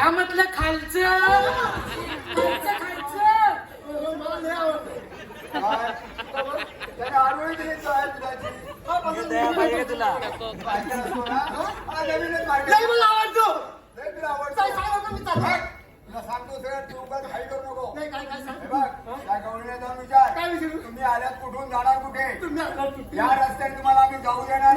ह्या खालचं. खालचं आवडतो तुम्ही आल्यात कुठून? जाणार कुठे? या रस्त्याने तुम्हाला आम्ही जाऊ देणार.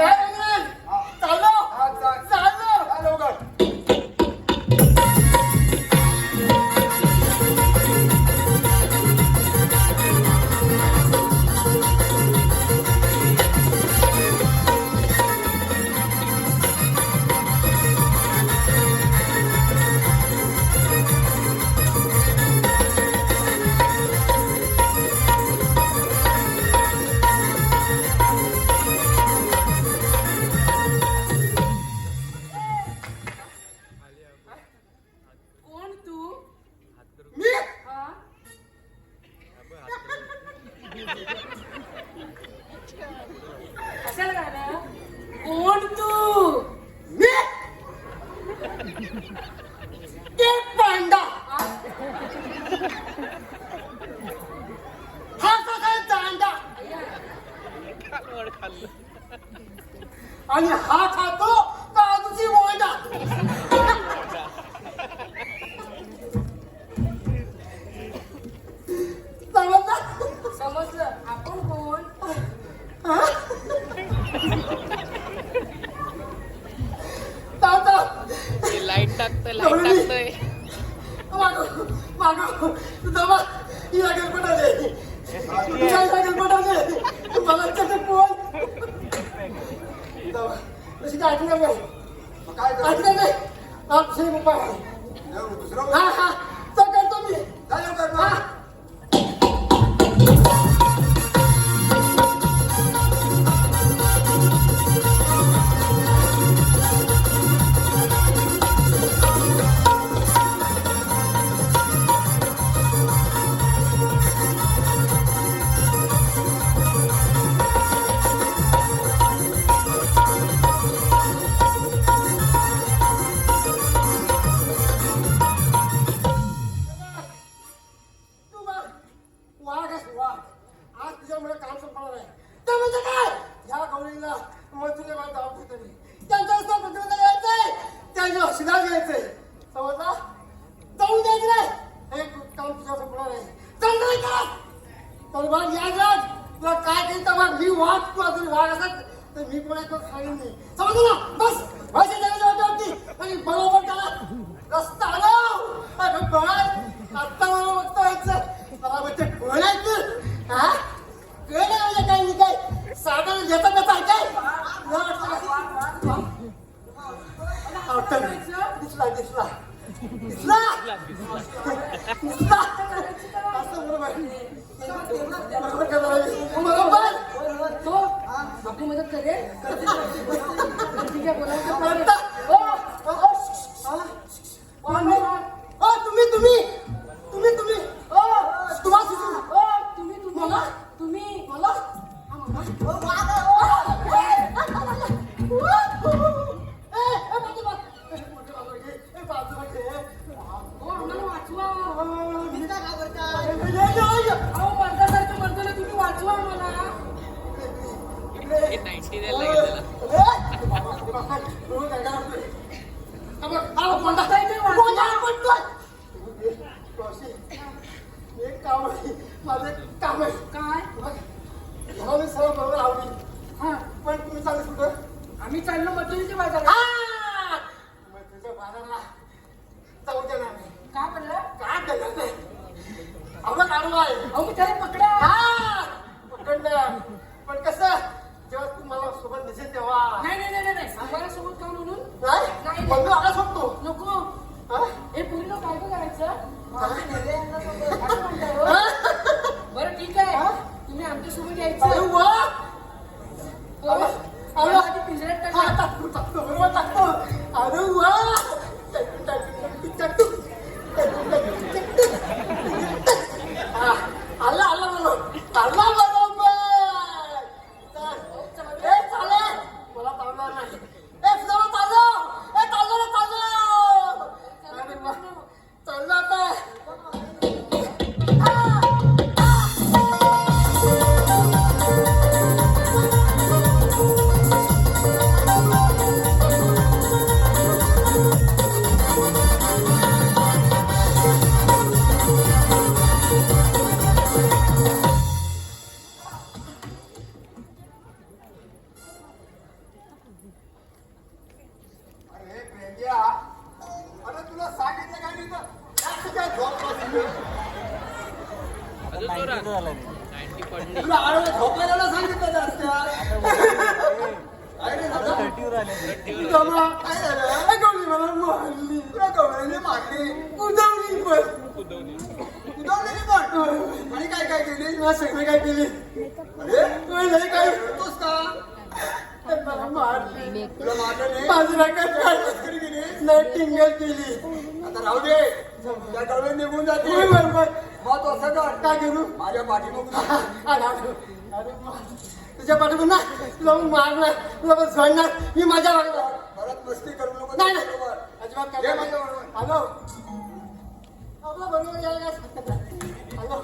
खा खातो काजूची मोय समजलं? समजलं. आपण कोण? लाइट टाकतोय लाइट टाकतोय. मागव मागव. तुझा या गणपटाचे तुझ्या गणपटाचे मला कसं तशी काय आठवणार नाही काय आठवणार नाही आठशे रुपये हा हा. तो करतो मी हा. शिधार घ्यायचंय समजला? जाऊन द्यायचं नाही हे काम तुझ्या संपणार आहे. चांगलं करा तर मग या तुला काय केलं तर मग मी वाघ तुला जरी वाघ असत तर मी पण एक सांगेन नाही समजला? बस. भाषा जगाच्या वाटत आणि बरोबर करा रस्ता आला बघा आपली मदत करेल बोला तुम्ही तुम्ही की नाईन्टी आम्ही चाललो मजुरीच्या बाजारात मजुरीच्या बाजाराला जाऊ देणार नाही काय म्हणलं? काय करणार नाही आपण काढू आहे. अहो त्याला पकडा. पकडलं. नाही नाही नाही नाही सांगायला सोबत का म्हणून? आला सोडतो नको. हे? पूर्ण काय करायचं? आणि काय काय केली? तुला सगळे काय केली? अरे तुला नाही काय रडतोस का? मला मारली. तुला मारलं नाही? माझं नका मस्करी केली नाही टिंगल केली. आता राहू दे. त्या गवळी निघून जाते. बरोबर मग तो असं कर काय करू माझ्या पाठीमागून अरे, तुझ्या पाठीतून ना तुला मग मारणार तुला पण सोडणार मी माझ्या वागणार परत मस्ती करू नको नाही. अजिबात ये काय. हॅलो. आपलं बरोबर यायला सांगत हॅलो.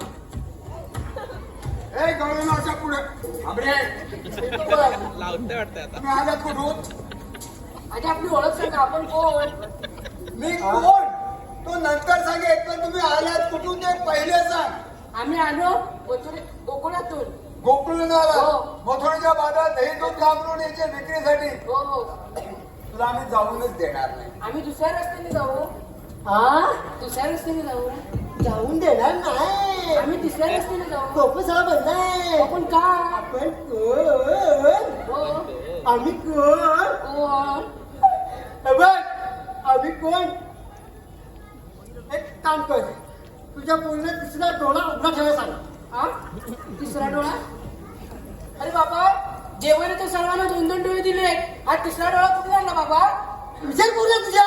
ए गवळी मारच्या पुढे. आबरे लावते वाटतं आता. कुठून? आपली ओळख सांगा. आपण कोण? मी कोण? तो नंतर सांगेल पण तुम्ही आलात कुठून ते पहिले सांग. आम्ही आलो गोकुळातून. गोकुळून आला हो. मथुरेच्या बाजारात दही दूध घाबरून यायचे विक्रीसाठी? हो हो. तुला आम्ही जाऊनच देणार नाही. आम्ही दुसऱ्या रस्त्याने जाऊ. हा? दुसऱ्या रस्त्याने जाऊ. जाऊन देणार नाही. आम्ही तिसऱ्या रस्त्याने जाऊ. सगळं बंद आहे आपण का आपण कोण? हो. आम्ही कोण? कोण? हे बघ आम्ही कोण? काम कर तुझ्या पूर्ण तिसरा डोळा उघडा ठेवायला सांग हा? तिसरा डोळा? अरे बाबा जेवण तर सर्वांना दोन दोन डोळे दिले. हा तिसरा डोळा कुठे लागला बाबा? विचार पूर्ण तुझ्या.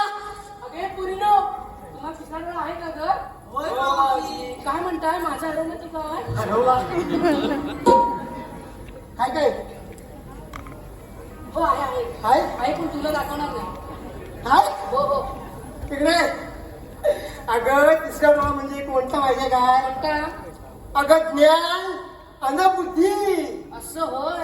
अगे पुरीनो तुम्हाला तिसरा डोळा आहे का ग? काय म्हणताय? माझा हरवलं तर काय? काय काय? हो आहे आहे. आहे पण तुला दाखवणार नाही. काय हो हो. तिकडे. अगं तिसरा डोळा म्हणजे कोणता माहिती काय? कोणता? अगं ज्ञान अनबुद्धी. असं होय.